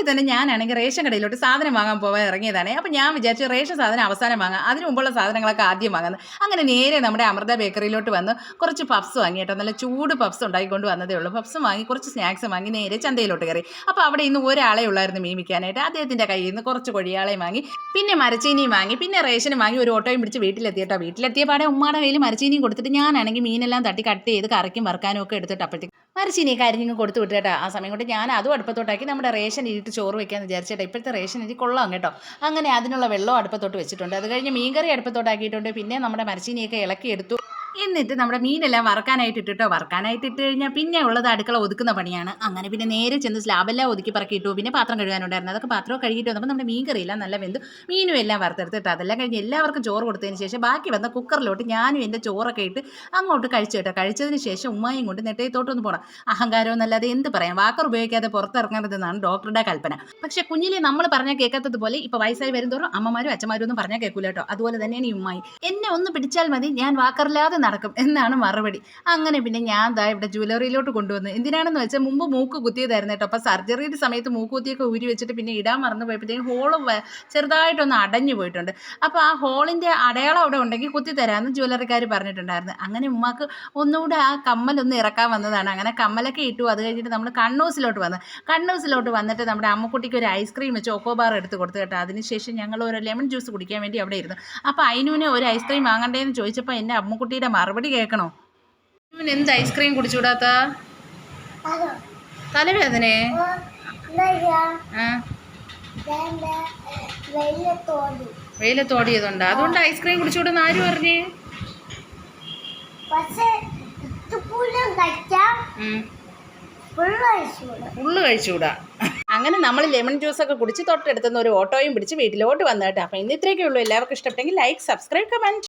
രാവിലെ തന്നെ ഞാനാണെങ്കിൽ റേഷൻ കടയിലോട്ട് സാധനം വാങ്ങാൻ പോകാൻ ഇറങ്ങിയതാണ്. അപ്പോൾ ഞാൻ വിചാരിച്ചു റേഷൻ സാധനം അവസാനം വാങ്ങാം. അതിന് മുമ്പുള്ള സാധനങ്ങളൊക്കെ ആദ്യം വാങ്ങുന്നത് അങ്ങനെ നേരെ നമ്മുടെ അമൃത ബേക്കറിയിലോട്ട് വന്ന് കുറച്ച് പപ്സ് വാങ്ങി കേട്ടോ. നല്ല ചൂട് പപ്സ് ഉണ്ടാക്കിക്കൊണ്ട് വന്നതേ ഉള്ളൂ. പപ്സും വാങ്ങി കുറച്ച് സ്നാക്സ് വാങ്ങി നേരെ ചന്തയിലോട്ട് കയറി. അപ്പോൾ അവിടെ ഇന്ന് ഒരാളെ ഉള്ളായിരുന്നു മീമിക്കാനായിട്ട് അദ്ദേഹത്തിന്റെ കയ്യിൽ നിന്ന് കുറച്ച് കൊഴിയാളെയും വാങ്ങി പിന്നെ മരച്ചീനിയും വാങ്ങി പിന്നെ റേഷനും വാങ്ങി ഒരു ഓട്ടോയും പിടിച്ച് വീട്ടിലെത്തി കേട്ടോ. വീട്ടിലെത്തിയ പാടെ ഉമ്മാടെ കയ്യിൽ മരച്ചീനിയും കൊടുത്തിട്ട് ഞാനാണെങ്കിൽ മീനെല്ലാം തട്ടി കട്ട് ചെയ്ത് കറിക്കും വറുക്കാനും ഒക്കെ എടുത്തിട്ട് അപ്പോഴത്തേക്ക് മരച്ചീനിയൊക്കെ അരിഞ്ഞിങ്ങ് കൊടുത്തു വിട്ടു കേട്ടോ. ആ സമയം കൊണ്ട് ഞാൻ അതും അടുപ്പത്തോട്ടാക്കി നമ്മുടെ റേഷൻ ഇട്ട് ചോറ് വെക്കാമെന്ന് വിചാരിച്ചേട്ടാ ഇപ്പോഴത്തെ റേഷൻ എനിക്ക് കൊള്ളാം കേട്ടോ. അങ്ങനെ അതിനുള്ള വെള്ളം അടുപ്പത്തോട്ട് വെച്ചിട്ടുണ്ട്. അത് കഴിഞ്ഞ് മീൻകറി അടുപ്പത്തോട്ടാക്കിയിട്ടുണ്ട്. പിന്നെ നമ്മുടെ മരച്ചീനിയൊക്കെ ഇളക്കിയെടുത്തു. എന്നിട്ട് നമ്മുടെ മീനെല്ലാം വറക്കാനായിട്ട് ഇട്ടിട്ടോ വറക്കാനായിട്ട് ഇട്ട് കഴിഞ്ഞാൽ പിന്നെ ഉള്ളത് അടുക്കള ഒതുക്കുന്ന പണിയാണ്. അങ്ങനെ പിന്നെ നേരെ ചെന്ന് സ്ലാബെല്ലാം ഒതുക്കി പറക്കിയിട്ടു. പിന്നെ പാത്രം കഴുകാനുണ്ടായിരുന്നു. അതൊക്കെ പാത്രം കഴുകിയിട്ട് വന്നപ്പോൾ നമ്മുടെ മീൻ കറിയെല്ലാം നല്ല വെന്തു. മീനും എല്ലാം വറുത്തെടുത്തിട്ട് അതെല്ലാം കഴിഞ്ഞ് എല്ലാവർക്കും ചോറ് കൊടുത്തതിന് ശേഷം ബാക്കി വന്ന കുക്കറിലോട്ട് ഞാനും എന്റെ ചോറൊക്കെ ഇട്ട് അങ്ങോട്ട് കഴിച്ചു കേട്ടോ. കഴിച്ചതിന് ശേഷം ഉമ്മായും കൊണ്ട് നെട്ടയത്തോട്ടൊന്ന് പോകണം അഹങ്കാരം എന്നല്ലാതെ എന്ത് പറയാം? വാക്കർ ഉപയോഗിക്കാതെ പുറത്തിറങ്ങരുതെന്നാണ് ഡോക്ടറുടെ കൽപ്പന. പക്ഷേ കുഞ്ഞിലെ നമ്മൾ പറഞ്ഞാൽ കേൾക്കാത്തതുപോലെ ഇപ്പോൾ വയസ്സായി വരുന്തോറും അമ്മമാരും അച്ഛന്മാരും ഒന്നും പറഞ്ഞാൽ കേൾക്കൂല കേട്ടോ. അതുപോലെ തന്നെയാണ് ഈ ഉമ്മായി. എന്നെ ഒന്ന് പിടിച്ചാൽ മതി. ഞാൻ വാക്കറില്ലാതെ നടക്കും എന്നാണ് മറുപടി. അങ്ങനെ പിന്നെ ഞാൻ ദാ ഇവിടെ ജ്വല്ലറിയിലോട്ട് കൊണ്ടുവന്നു. എന്തിനാണെന്ന് വെച്ചാൽ മുമ്പ് മൂക്ക് കുത്തിയതായിരുന്നു കേട്ടോ. അപ്പോൾ സർജറിയുടെ സമയത്ത് മൂക്ക് കുത്തിയൊക്കെ ഊരി വെച്ചിട്ട് പിന്നെ ഇടാൻ മറന്നു പോയപ്പോഴത്തേക്കും ഹോൾ ചെറുതായിട്ടൊന്ന് അടഞ്ഞു പോയിട്ടുണ്ട്. അപ്പോൾ ആ ഹോളിന്റെ അടയാളം അവിടെ ഉണ്ടെങ്കിൽ കുത്തി തരാമെന്ന് ജ്വല്ലറിക്കാർ പറഞ്ഞിട്ടുണ്ടായിരുന്നു. അങ്ങനെ ഉമ്മാക്ക് ഒന്നുകൂടെ ആ കമ്മലൊന്ന് ഇറക്കാൻ വന്നതാണ്. അങ്ങനെ കമ്മലൊക്കെ ഇട്ടു. അത് കഴിഞ്ഞിട്ട് നമ്മൾ കണ്ണൂസിലോട്ട് വന്ന്. കണ്ണൂസിലോട്ട് വന്നിട്ട് നമ്മുടെ അമ്മക്കുട്ടിക്ക് ഒരു ഐസ്ക്രീം ചോക്കോ ബാർ എടുത്ത് കൊടുത്തു കേട്ടോ. അതിനുശേഷം ഞങ്ങൾ ഒരു ലെമൺ ജ്യൂസ് കുടിക്കാൻ വേണ്ടി അവിടെ ഇരുന്നു. അപ്പോൾ അതിനുവിനെ ഒരു ഐസ്ക്രീം വാങ്ങണ്ടേന്ന് ചോദിച്ചപ്പോൾ എന്റെ അമ്മക്കുട്ടിയുടെ മറുപടി കേൾക്കണോ? എന്ത് ഐസ്ക്രീം കുടിച്ചുകൂടാത്ത? തലവേദനേ വെയിലത്തോടിയതുണ്ട് അതുകൊണ്ട് ഐസ്ക്രീം കുടിച്ചുകൂടെന്ന് ആര് പറഞ്ഞേ? ഉള്ളു കഴിച്ചുകൂടാ. അങ്ങനെ നമ്മൾ ലെമൺ ജ്യൂസ് ഒക്കെ കുടിച്ച് തൊട്ടടുത്തുനിന്ന് ഒരു ഓട്ടോയും പിടിച്ച് വീട്ടിലോട്ട് വന്നു കേട്ടോ. അപ്പോൾ ഇന്ന് ഇത്രയൊക്കെ ഉള്ളൂ എല്ലാവർക്കും ഇഷ്ടപ്പെട്ടെങ്കിൽ ലൈക്ക് സബ്സ്ക്രൈബ് കമന്റ്